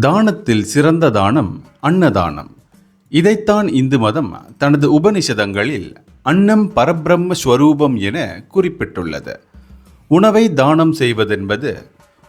தானத்தில் சிறந்த தானம் அன்னதானம். இதைத்தான் இந்து மதம் தனது உபனிஷதங்களில் அன்னம் பரபிரம்ம ஸ்வரூபம் என குறிப்பிட்டுள்ளது. உணவை தானம் செய்வதென்பது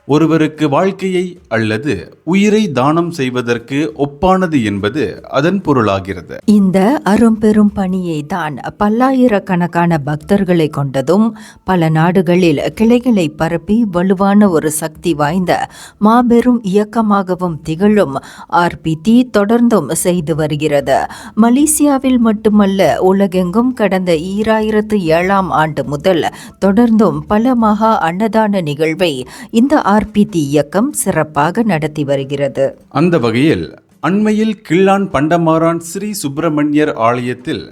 ஒருவருக்கு வாழ்க்கையை அல்லது உயிரை தானம் செய்வதற்கு ஒப்பானது என்பது அதன் பொருளாகிறது. இந்த அரும்பெரும் பணியை தான் பல்லாயிரக்கணக்கான பக்தர்களை கொண்டதும் பல நாடுகளில் கிளைகளை பரப்பி வலுவான ஒரு சக்தி வாய்ந்த மாபெரும் இயக்கமாகவும் திகழும் ஆர்பிடி தொடர்ந்தும் செய்து வருகிறது. மலேசியாவில் மட்டுமல்ல உலகெங்கும் கடந்த ஈராயிரத்து ஏழாம் ஆண்டு முதல் தொடர்ந்தும் பல மகா அன்னதான நிகழ்வை இந்த ஆர்பிடி இயக்கம் சிறப்பாக நடத்தி வருகிறது. அந்த வகையில் அண்மையில் கிள்ளான் பண்டமாரான் ஸ்ரீ சுப்பிரமணியர் ஆலயத்தில்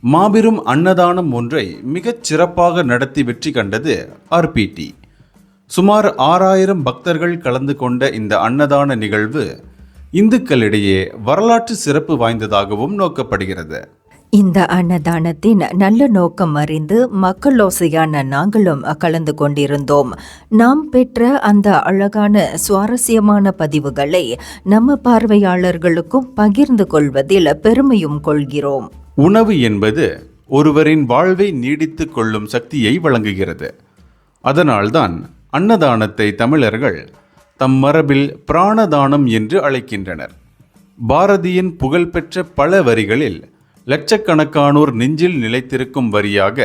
மாபெரும் அன்னதானம் ஒன்றை மிகச் சிறப்பாக நடத்தி வெற்றி கண்டது ஆர்பிடி சுமார் ஆறாயிரம் பக்தர்கள் கலந்து கொண்ட இந்த அன்னதான நிகழ்வு இந்துக்களிடையே வரலாற்று சிறப்பு வாய்ந்ததாகவும் நோக்கப்படுகிறது. இந்த அன்னதானத்தின் நல்ல நோக்கம் அறிந்து மக்களோசையான நாங்களும் கலந்து கொண்டிருந்தோம். நாம் பெற்ற அந்த அழகான சுவாரஸ்யமான பதிவுகளை நம்ம பார்வையாளர்களுக்கும் பகிர்ந்து கொள்வதில் பெருமையும் கொள்கிறோம். உணவு என்பது ஒருவரின் வாழ்வை நீடித்துக் கொள்ளும் சக்தியை வழங்குகிறது. அதனால்தான் அன்னதானத்தை தமிழர்கள் தம் மரபில் பிராணதானம் என்று அழைக்கின்றனர். பாரதியின் புகழ்பெற்ற பல வரிகளில் லட்சக்கணக்கானோர் நெஞ்சில் நிலைத்திருக்கும் வரியாக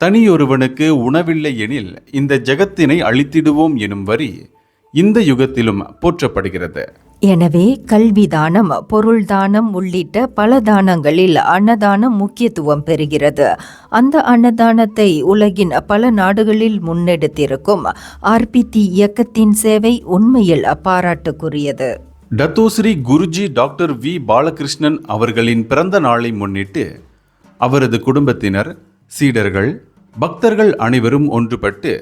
தனியொருவனுக்கு உணவில்லை எனில் இந்த ஜகத்தினை அழித்திடுவோம் எனும் வரி இந்த யுகத்திலும் போற்றப்படுகிறது. எனவே கல்வி தானம் பொருள் தானம் உள்ளிட்ட பல தானங்களில் அன்னதானம் முக்கியத்துவம் பெறுகிறது. அந்த அன்னதானத்தை உலகின் பல நாடுகளில் முன்னெடுத்திருக்கும் ஆர்பிடி இயக்கத்தின் சேவை உண்மையில் பாராட்டுக்குரியது. Dato Sri Guruji doctor V. Balakrishnan அவர்களின் பிறந்த நாளை முன்னிட்டு அவரது குடும்பத்தினர் சீடர்கள் பக்தர்கள் அனைவரும் ஒன்றுபட்டு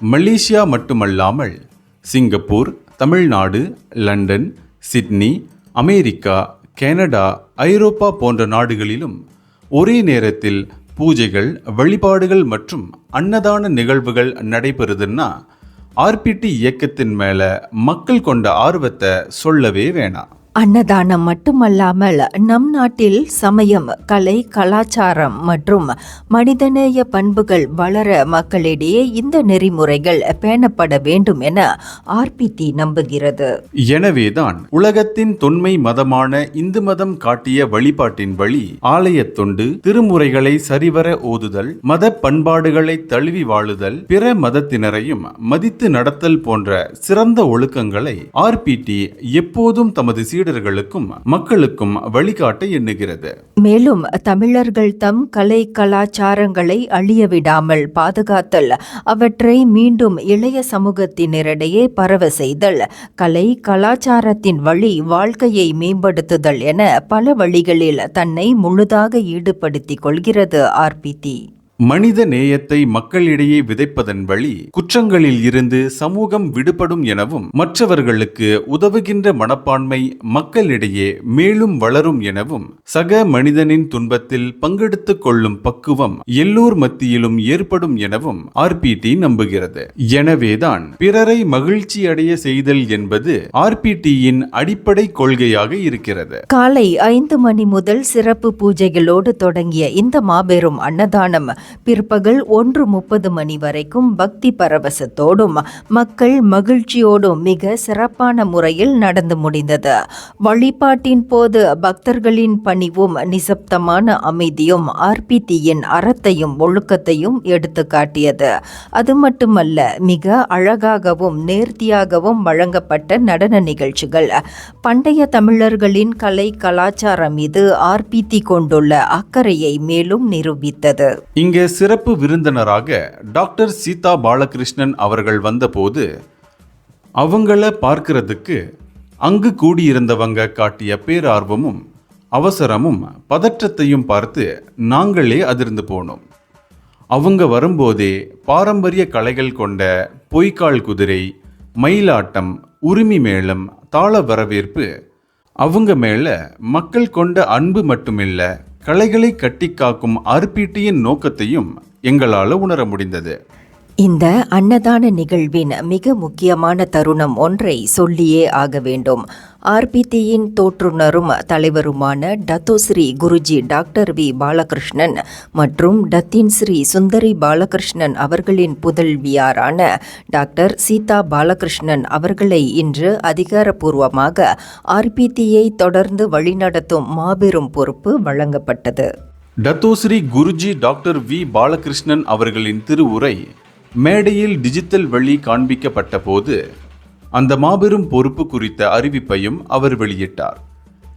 மலேசியா மட்டுமல்லாமல் Singapore Tamil Nadu London Sydney America Canada ஐரோப்பா போன்ற நாடுகளிலும் ஒரே நேரத்தில் பூஜைகள் வழிபாடுகள் மற்றும் அன்னதான நிகழ்வுகள் நடைபெறுதுன்னா ஆர்பிடி இயக்கத்தின் மேல மக்கள் கொண்ட ஆர்வத்தை சொல்லவே வேணாம். அன்னதானம் மட்டுமல்லாமல் நம் நாட்டில் சமயம் கலை கலாச்சாரம் மற்றும் மனிதநேய பண்புகள் வளர மக்களிடையே இந்த நெறிமுறைகள் பேணப்பட வேண்டும் என ஆர்பிடி நம்புகிறது. எனவேதான் உலகத்தின் தொன்மை மதமான இந்து மதம் காட்டிய வழிபாட்டின் வழி ஆலயத் தொண்டு திருமுறைகளை சரிவர ஓதுதல் மத பண்பாடுகளை தழுவி வாழுதல் பிற மதத்தினரையும் மதித்து நடத்தல் போன்ற சிறந்த ஒழுக்கங்களை ஆர்பிடி எப்போதும் தமது சீடர்களுக்கும் மக்களுக்கும் வழிகாட்ட எண்ணுகிறது. மேலும் தமிழர்கள் தம் கலை கலாச்சாரங்களை அழிய விடாமல் பாதுகாத்தல் அவற்றை மீண்டும் இளைய சமூகத்தினரிடையே பரவ செய்தல் கலை கலாச்சாரத்தின் வழி வாழ்க்கையை மேம்படுத்துதல் என பல வழிகளில் தன்னை முழுதாக ஈடுபடுத்திக் கொள்கிறது ஆர்பிடி மனித நேயத்தை மக்களிடையே விதைப்பதன் வழி குற்றங்களில் இருந்து சமூகம் விடுபடும் எனவும் மற்றவர்களுக்கு உதவுகின்ற மனப்பான்மை மக்களிடையே மேலும் வளரும் எனவும் சக மனிதனின் துன்பத்தில் பங்கெடுத்துக் கொள்ளும் பக்குவம் எல்லோர் மத்தியிலும் ஏற்படும் எனவும் ஆர்பிடி நம்புகிறது. எனவேதான் பிறரை மகிழ்ச்சி அடைய செய்தல் என்பது ஆர்பிடியின் அடிப்படை கொள்கையாக இருக்கிறது. காலை ஐந்து மணி முதல் சிறப்பு பூஜைகளோடு தொடங்கிய இந்த மாபெரும் அன்னதானம் பிற்பகல் ஒன்று முப்பது மணி வரைக்கும் பக்தி பரவசத்தோடும் மக்கள் மகிழ்ச்சியோடும் மிக சிறப்பான முறையில் நடந்து முடிந்தது. வழிபாட்டின் போது பக்தர்களின் பணிவும் நிசப்தமான அமைதியும் ஆர்பித்தியின் அறத்தையும் ஒழுக்கத்தையும் எடுத்து காட்டியது. அது மட்டுமல்ல மிக அழகாகவும் நேர்த்தியாகவும் வழங்கப்பட்ட நடன நிகழ்ச்சிகள். பண்டைய தமிழர்களின் கலை கலாச்சாரம் மீது ஆர்பித்தி கொண்டுள்ள அக்கறையை மேலும் நிரூபித்தது. இங்கே சிறப்பு விருந்தினராக டாக்டர் சீதா பாலகிருஷ்ணன் அவர்கள் வந்தபோது அவங்கள பார்க்கிறதுக்கு அங்கு கூடியிருந்தவங்க காட்டிய பேரார்வமும் அவசரமும் பதற்றத்தையும் பார்த்து நாங்களே அதிர்ந்து போனோம். அவங்க வரும்போதே பாரம்பரிய கலைகள் கொண்ட பொய்க்கால் குதிரை மயிலாட்டம் உரிமை மேளம் தாள வரவேற்பு அவங்க மேல மக்கள் கொண்ட அன்பு மட்டுமில்லை கலைகளை கட்டி காக்கும் ஆர்பிடியின் நோக்கத்தையும் எங்களால் உணர முடிந்தது. இந்த அன்னதான நிகழ்வின் மிக முக்கியமான தருணம் ஒன்றை சொல்லியே ஆக வேண்டும். ஆர்பிடியின் தோற்றுநரும் தலைவருமான Dato Sri Guruji doctor V Balakrishnan மற்றும் டத்தின் ஸ்ரீ சுந்தரி பாலகிருஷ்ணன் அவர்களின் புதல்வியாரான டாக்டர் சீதா பாலகிருஷ்ணன் அவர்களை இன்று அதிகாரப்பூர்வமாக ஆர்பிடியை தொடர்ந்து வழிநடத்தும் மாபெரும் பொறுப்பு வழங்கப்பட்டது. Dato Sri Guruji doctor V Balakrishnan அவர்களின் திருவுரை மேடையில் டிஜிட்டல் வழி காண்பிக்கப்பட்ட போது அந்த மாபெரும் பொறுப்பு குறித்த அறிவிப்பையும் அவர் வெளியிட்டார்.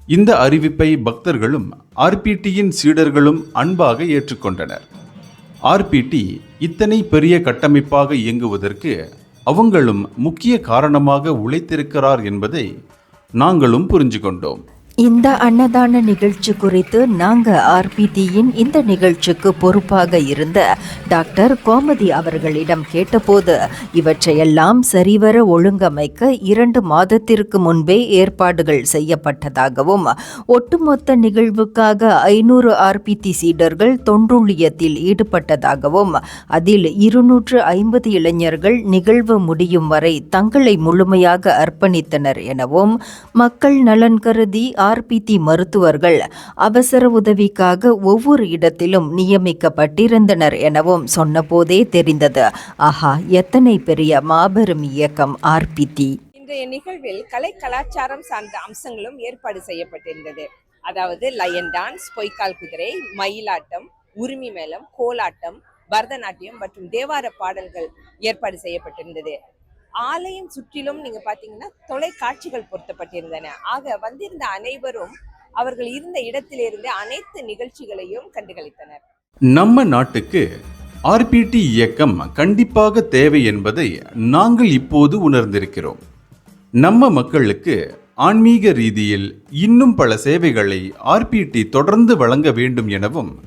இந்த அறிவிப்பை பக்தர்களும் ஆர்பிடியின் சீடர்களும் அன்பாக ஏற்றுக்கொண்டனர். ஆர்பிடி இத்தனை பெரிய கட்டமைப்பாக இயங்குவதற்கு அவங்களும் முக்கிய காரணமாக உழைத்திருக்கிறார் என்பதை நாங்களும் புரிஞ்சு கொண்டோம் இந்த அன்னதான நிகழ்ச்சி குறித்து நாங்க ஆர்பிடியின் இந்த நிகழ்ச்சிக்கு பொறுப்பாக இருந்த டாக்டர் கோமதி அவர்களிடம் கேட்டபோது இவற்றையெல்லாம் சரிவர ஒழுங்கமைக்க இரண்டு மாதத்திற்கு முன்பே ஏற்பாடுகள் செய்யப்பட்டதாகவும் ஒட்டுமொத்த நிகழ்வுக்காக ஐநூறு ஆர்பிடி சீடர்கள் தொன்றுள்ளியத்தில் ஈடுபட்டதாகவும் அதில் இருநூற்று ஐம்பது இளைஞர்கள் நிகழ்வு முடியும் வரை தங்களை முழுமையாக அர்ப்பணித்தனர் எனவும் மக்கள் நலன் கருதி ஆர்பிடி மருத்துவர்கள் அவசர உதவிக்காக ஒவ்வொரு இடத்திலும் நியமிக்கப்பட்டிருந்தனர் எனவும் சொன்னபோதே தெரிந்தது. ஆஹா எத்தனை பெரிய மாபெரும் இயக்கம் ஆர்பிடி இன்றைய நிகழ்வில் கலை கலாச்சாரம் சார்ந்த அம்சங்களும் ஏற்பாடு செய்யப்பட்டிருந்தது. அதாவது லயன் டான்ஸ் பொய்க்கால் குதிரை மயிலாட்டம் உரிமை மேளம் கோலாட்டம் பரதநாட்டியம் மற்றும் தேவார பாடல்கள் ஏற்பாடு செய்யப்பட்டிருந்தது. ஆலயம் சுற்றிலும் நீங்க பாத்தீங்கன்னா தொலைக்காட்சிகள் பொருத்தப்பட்டிருந்தன. ஆக வந்திருந்த அனைவரும் அவர்கள் இருந்த இடத்திலிருந்து அனைத்து நிகழ்ச்சிகளையும் கண்டுகளித்தனர். நம்ம நாட்டுக்கு ஆர்பிடி இயக்கம் கண்டிப்பாக தேவை என்பதை நாங்கள் இப்போது உணர்ந்திருக்கிறோம். நம்ம மக்களுக்கு ஆன்மீக ரீதியில் இன்னும் பல சேவைகளை ஆர்பிடி தொடர்ந்து வழங்க வேண்டும் எனவும்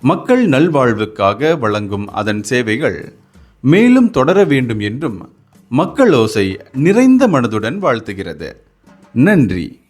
மக்கள் நல்வாழ்வுக்காக வழங்கும் அதன் சேவைகள் மேலும் தொடர வேண்டும் என்றும் மக்கள் ஓசை நிறைந்த மனதுடன் வாழ்த்துகிறது. நன்றி.